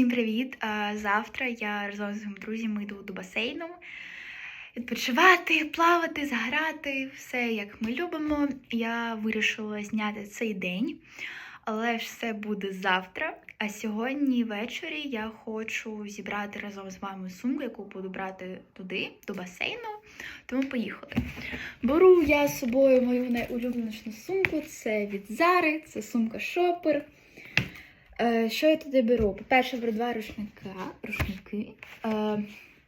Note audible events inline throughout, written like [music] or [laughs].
Всім привіт! Завтра я разом з своїми друзями йду до басейну відпочивати, плавати, заграти, все як ми любимо. Я вирішила зняти цей день, але все буде завтра. А сьогодні ввечері я хочу зібрати разом з вами сумку, яку буду брати туди, до басейну. Тому поїхали. Беру я з собою мою найулюбленішу сумку. Це від Зари, це сумка Шопер. Е, Що я туди беру? По-перше, беру два рушника, рушники. Е,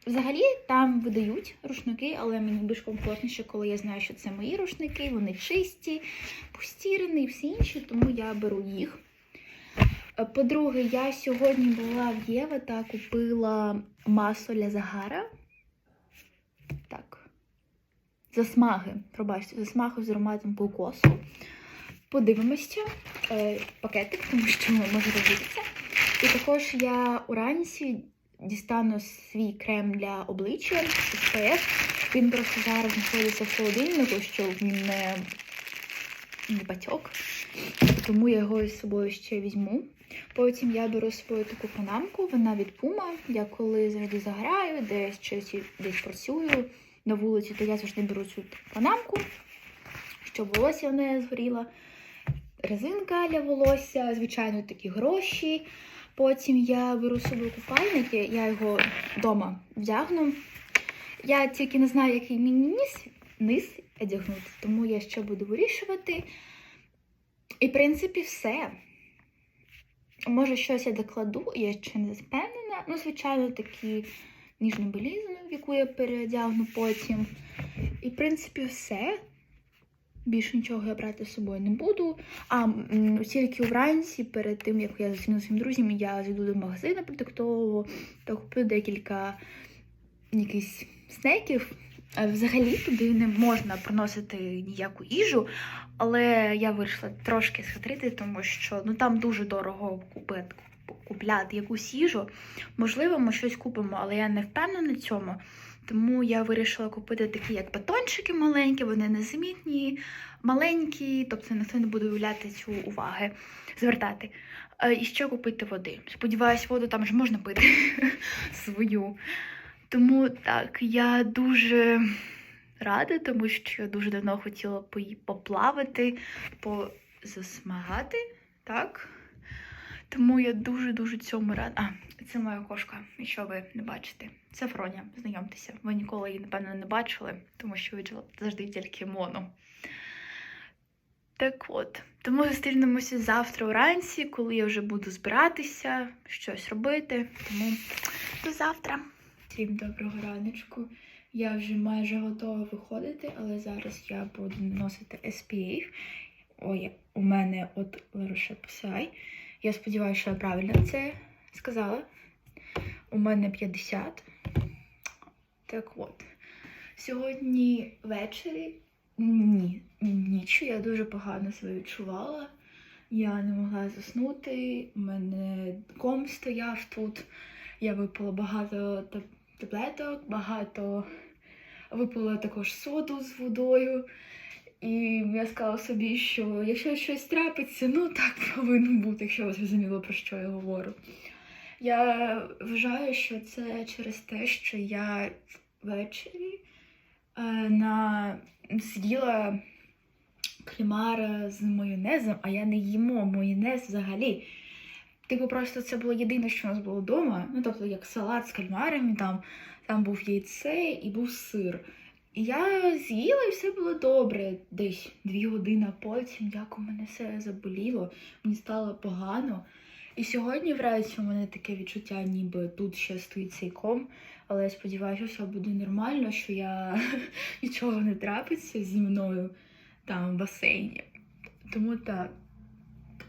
Взагалі там видають рушники, але мені більш комфортніше, коли я знаю, що це мої рушники, вони чисті, постірані і всі інші, тому я беру їх. Е, По-друге, я сьогодні була в Єва та купила масло для загара. Так. Засмаги, пробачте, засмаги з ароматом кокосу. Подивимося е, пакетик, тому що може розбитися. І також я уранці дістану свій крем для обличчя SPF. Він просто зараз знаходиться в холодильнику, щоб він не, не батьок. Тому я його з собою ще візьму. Потім я беру з собою таку панамку, вона від Puma. Я коли завжди заграю, десь щось десь працюю на вулиці, то я завжди беру цю панамку, щоб волосся не згоріло резинка для волосся, звичайно, такі гроші. Потім я беру з собою купальники, я його вдома вдягну. Я тільки не знаю, який мені низ, низ одягнути, тому я ще буду вирішувати. І, в принципі, все. Може, щось я докладу, я ще не впевнена. Ну, звичайно, такі ніжну білизну, в яку я переодягну потім. І, в принципі, все. Більше нічого я брати з собою не буду. А тільки вранці, перед тим як я зустріну своїм друзям, я зайду до магазину продуктового та куплю декілька якихось снеків. Взагалі туди не можна приносити ніяку їжу, але я вирішила трошки схитрити, тому що ну там дуже дорого купити, купляти якусь їжу. Можливо, ми щось купимо, але я не впевнена в цьому. Тому я вирішила купити такі, як батончики маленькі, вони незамітні, маленькі, тобто ніхто не буде виявляти цю уваги, звертати. Е, І ще купити води. Сподіваюсь, воду там ж можна пити [laughs] свою. Тому так, я дуже рада, тому що я дуже давно хотіла поплавати, позасмагати, так? Тому я дуже-дуже цьому рада. А, це моя кошка, якщо ви не бачите. Це Фроня, знайомтеся. Ви ніколи її, напевно, не бачили, тому що виділа завжди тільки моно. Так от, тому зустрінемося завтра вранці, коли я вже буду збиратися, щось робити. Тому до завтра. Всім доброго раночку. Я вже майже готова виходити, але зараз я буду наносити SPF. Ой, у мене от Ларуша Посай. Я сподіваюся, що я правильно це сказала. У мене 50. Так от. Сьогодні ввечері, ні, ніч я дуже погано себе відчувала. Я не могла заснути, у мене ком стояв тут. Я випила багато таблеток, багато випила також соду з водою. І я сказала собі, що якщо щось трапиться, ну так [laughs] повинно бути, якщо ви зрозуміли, про що я говорю. Я вважаю, що це через те, що я ввечері е, на з'їла клімара з майонезом, а я не їмо майонез взагалі. Типу, просто це було єдине, що у нас було вдома. Ну, тобто, як салат з кальмарами, там, там був яйце і був сир. І я з'їла і все було добре. Десь дві години, потім як у мене все заболіло, мені стало погано. І сьогодні вранці у мене таке відчуття, ніби тут ще стоїть цей ком, але я сподіваюся, що все буде нормально, що я [laughs] нічого не трапиться зі мною там в басейні. Тому так.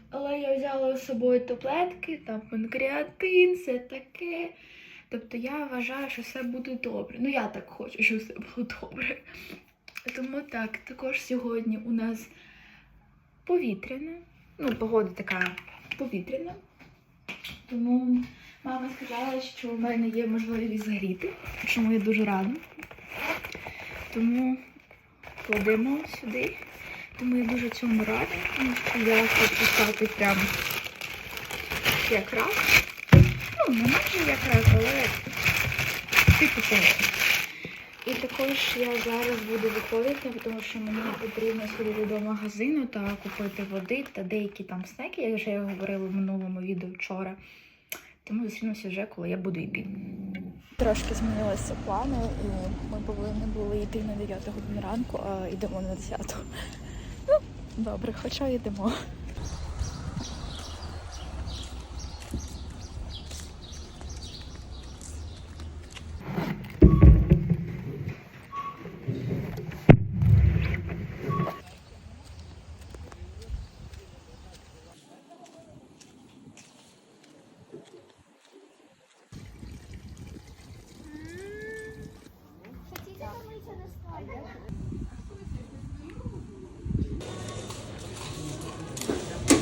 Але я взяла з собою таблетки, там панкреатин, все таке. Тобто я вважаю, що все буде добре. Ну, я так хочу, щоб все було добре. Тому так, також сьогодні у нас повітряне. Ну, погода така повітряна. Тому мама сказала, що в мене є можливість згріти, чому я дуже рада. Тому кладемо сюди. Тому я дуже цьому рада, тому що я хочу стати прям якраз. Ну, не майже якраз, але типу того. І також я зараз буду виходити, тому що мені потрібно сходити до магазину та купити води та деякі там снеки, як вже я говорила в минулому відео вчора. Тому зустрінемося вже, коли я буду йти. Трошки змінилися плани, і ми повинні були йти на 9 годину ранку, а йдемо на 10. Ну, добре, хоча йдемо.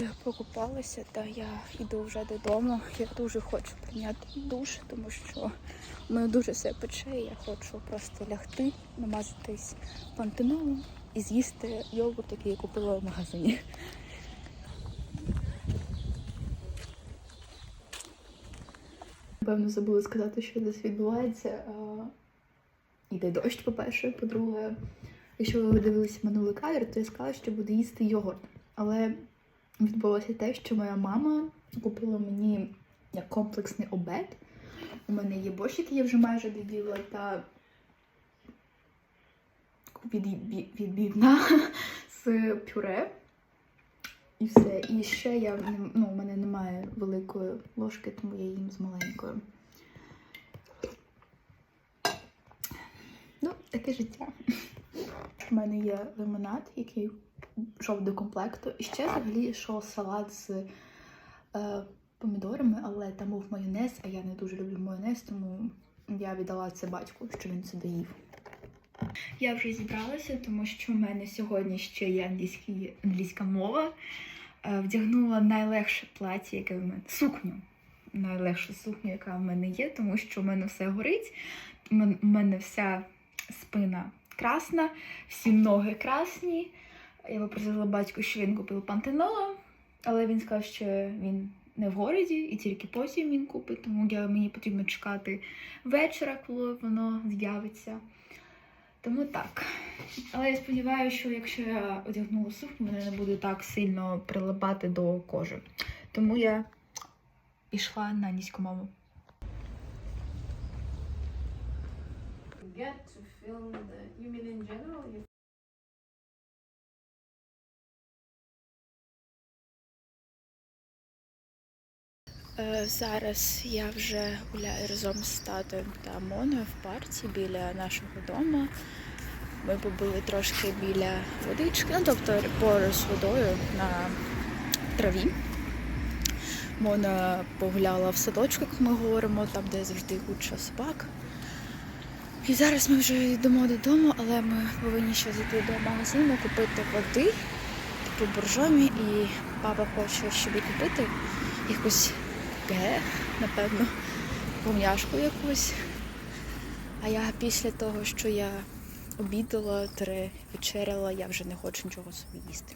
Я покупалася, та я йду вже додому. Я дуже хочу прийняти душ, тому що мене дуже все пече. і Я хочу просто лягти, намазатись пантенолом і з'їсти йогурт, який я купила в магазині. Напевно, забула сказати, що десь відбувається. Іде дощ, по-перше. По-друге, якщо ви дивилися минулий кадр, то я сказала, що буду їсти йогурт. Але відбулося те, що моя мама купила мені як комплексний обед. У мене є борщ, який я вже майже доїла, та від- відбивна з пюре. І все. І ще я ну, у мене немає великої ложки, тому я їм з маленькою. Ну, таке життя. У мене є лимонад, який йшов до комплекту. І ще взагалі йшов салат з е, помідорами, але там був майонез, а я не дуже люблю майонез, тому я віддала це батьку, що він це доїв. Я вже зібралася, тому що в мене сьогодні ще є англійський, англійська мова. Е, Вдягнула найлегше плаття, яке в мене сукню. Найлегшу сукню, яка в мене є, тому що в мене все горить. У У мене вся спина красна, всі ноги красні. Я попросила батьку, що він купив пантенолу, але він сказав, що він не в городі і тільки потім він купить, тому я, мені потрібно чекати вечора, коли воно з'явиться. Тому так. Але я сподіваюся, що якщо я одягну сукню, мене не буде так сильно прилипати до кожи. Тому я пішла на низьку мову. get to film the you mean in general Зараз я вже гуляю разом з татом та Моною в парці біля нашого дому. Ми побули трошки біля водички, ну тобто поруч з водою на траві. Мона погуляла в садочку, як ми говоримо, там, де завжди куча собак. І зараз ми вже йдемо додому, але ми повинні ще зайти до магазину, купити води, типу боржомі, і папа хоче собі купити якусь ге, напевно, пом'яшку якусь. А я після того, що я обідала, три вечеряла, я вже не хочу нічого собі їсти.